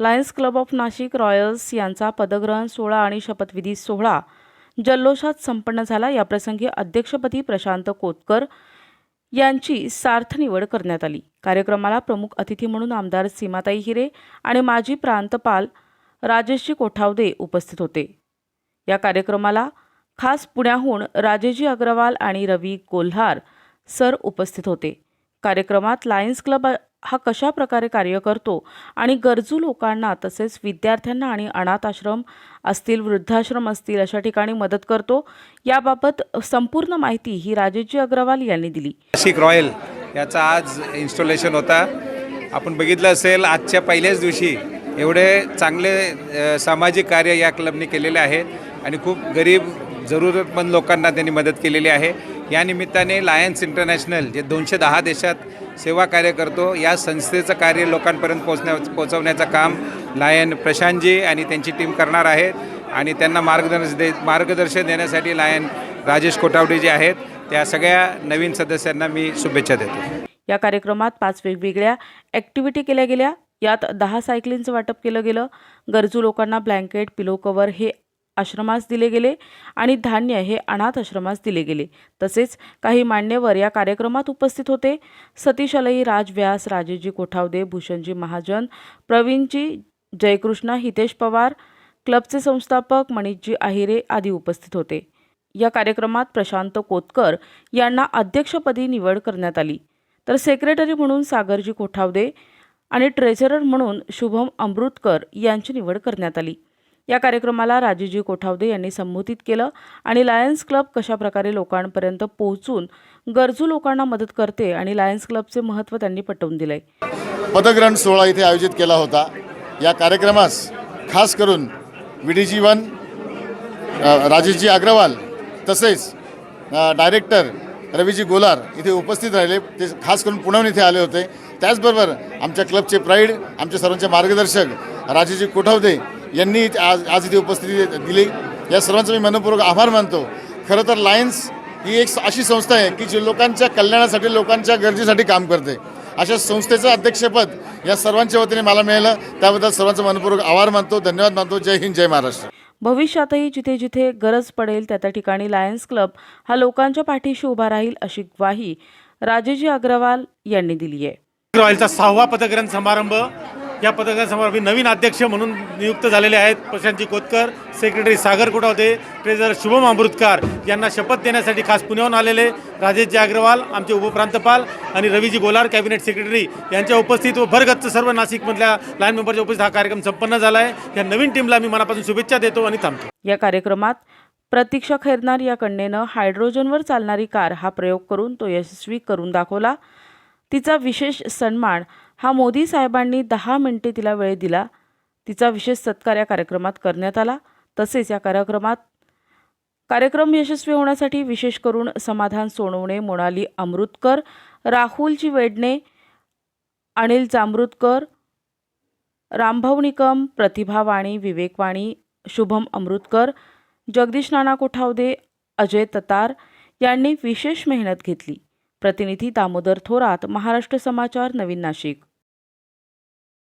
Lions club of Nashik royals यांचा पदग्रहण सोहळा आणि शपथविधी सोहळा जल्लोषात संपन्न झाला. याप्रसंगी अध्यक्षपदी प्रशांत कोतकर यांची सार्थ निवड करण्यात आली. कार्यक्रमाला प्रमुख अतिथी म्हणून आमदार सीमाताई हिरे आणि माजी प्रांतपाल राजेशजी कोठावदे उपस्थित होते. या कार्यक्रमाला खास पुण्याहून राजेजी अग्रवाल आणि रवी कोल्हार सर उपस्थित होते. कार्यक्रमात लायन्स क्लब हा कशा प्रकारे कार्य करतो? आणि गरजू लोकांना तसेच विद्यार्थ्यांना आणि अनाथ आश्रम असतील वृद्धाश्रम असतील अशा ठिकाणी मदत करतो? याबाबत संपूर्ण माहिती ही राजेशजी अग्रवाल यांनी दिली. नाशिक रॉयल याचा आज इन्स्टॉलेशन होता. आपण बघितलं असेल आजच्या पहिल्याच दिवशी एवढे चांगले सामाजिक कार्य या क्लबने केलेले आहे. आणि खूप गरीब जरूरतमंद लोकांना त्यांनी मदत केलेली आहे. या निमित्ताने लायन्स इंटरनॅशनल जे दोनशे दहा देशात सेवा कार्य करतो या संस्थेचं कार्य लोकांपर्यंत पोचण्या पोचवण्याचं काम लायन प्रशांतजी आणि त्यांची टीम करणार आहेत आणि त्यांना मार्गदर्शन दे मार्गदर्शन देण्यासाठी लायन राजेश कोटावडे जे आहेत त्या सगळ्या नवीन सदस्यांना मी शुभेच्छा देतो. या कार्यक्रमात पाच वेगवेगळ्या ॲक्टिव्हिटी केल्या गेल्या. यात दहा सायकलींचं वाटप केलं गेलं. गरजू लोकांना ब्लँकेट पिलो कवर हे आश्रमास दिले गेले आणि धान्य हे अनाथ आश्रमास दिले गेले. तसेच काही मान्यवर या कार्यक्रमात उपस्थित होते. सतीश अलई राज व्यास राजेजी कोठावदे भूषणजी महाजन प्रवीणजी जयकृष्ण हितेश पवार क्लबचे संस्थापक मनीषजी आहिरे आदी उपस्थित होते. या कार्यक्रमात प्रशांत कोतकर यांना अध्यक्षपदी निवड करण्यात आली. तर सेक्रेटरी म्हणून सागरजी कोठावदे आणि ट्रेझरर म्हणून शुभम अमृतकर यांची निवड करण्यात आली. या कार्यक्रमाला राजेजी कोठावदे यांनी संबोधित केलं आणि लायन्स क्लब कशाप्रकारे लोकांपर्यंत पोहोचून गरजू लोकांना मदत करते आणि लायन्स क्लबचे महत्त्व त्यांनी पटवून दिलंय. पदग्रहण सोहळा इथे आयोजित केला होता. या कार्यक्रमास खास करून V D G one Rajeshji Agarwal तसेच डायरेक्टर रवीजी गोलार इथे उपस्थित राहिले. ते खास करून पुण्याहून इथे आले होते. त्याचबरोबर आमच्या क्लबचे प्राईड आमचे सर्वांचे मार्गदर्शक राजेजी कोठावदे यांनी आज आज इथे उपस्थिती दिली. या सर्वांचा मी मनपूर्वक आभार मानतो. खरं तर लायन्स ही एक अशी संस्था आहे की जी लोकांच्या कल्याणासाठी लोकांच्या गरजेसाठी काम करते. अशा संस्थेचं अध्यक्षपद या सर्वांच्या वतीने मला मिळालं. त्याबद्दल सर्वांचा मनपूर्वक आभार मानतो. धन्यवाद मानतो. जय हिंद जय महाराष्ट्र. भविष्यातही जिथे जिथे गरज पडेल त्या त्या ठिकाणी लायन्स क्लब हा लोकांच्या पाठीशी उभा राहील अशी ग्वाही राजेजी अग्रवाल यांनी दिली आहे रॉयलचा सहावा पदग्रहण समारंभ या पदग्रहण समारंभी नवीन अध्यक्ष म्हणून नियुक्त झालेले आहेत प्रशांतजी कोतकर सेक्रेटरी सागर कुटावते ट्रेझर शुभम अमृतकार यांना शपथ देण्यासाठी खास पुण्याहून आलेले राजेशजी अग्रवाल आमचे उपप्रांतपाल आणि रवीजी गोलार कॅबिनेट सेक्रेटरी यांच्या उपस्थित व भरगच्च सर्व नाशिकमधल्या लाईन मेंबरच्या उपस्थित हा कार्यक्रम संपन्न झाला आहे या नवीन टीमला मी मनापासून शुभेच्छा देतो आणि थांबतो. या कार्यक्रमात प्रतीक्षा खैरनार या कन्येनं हायड्रोजनवर चालणारी कार हा प्रयोग करून तो यशस्वी करून दाखवला. तिचा विशेष सन्मान हा मोदी साहेबांनी दहा मिनिटे तिला वेळ दिला. तिचा विशेष सत्कार या कार्यक्रमात करण्यात आला. तसेच या कार्यक्रमात कार्यक्रम यशस्वी होण्यासाठी विशेष करून समाधान सोनवणे मोनाली अमृतकर राहुलजी वेडणे अनिल जांभरुतकर रामभाऊ निकम प्रतिभा वाणी विवेक वाणी शुभम अमृतकर जगदीश नाना कोठावदे अजय ततार यांनी विशेष मेहनत घेतली. प्रतिनिधी दामोदर थोरात महाराष्ट्र समाचार नवीन नाशिक.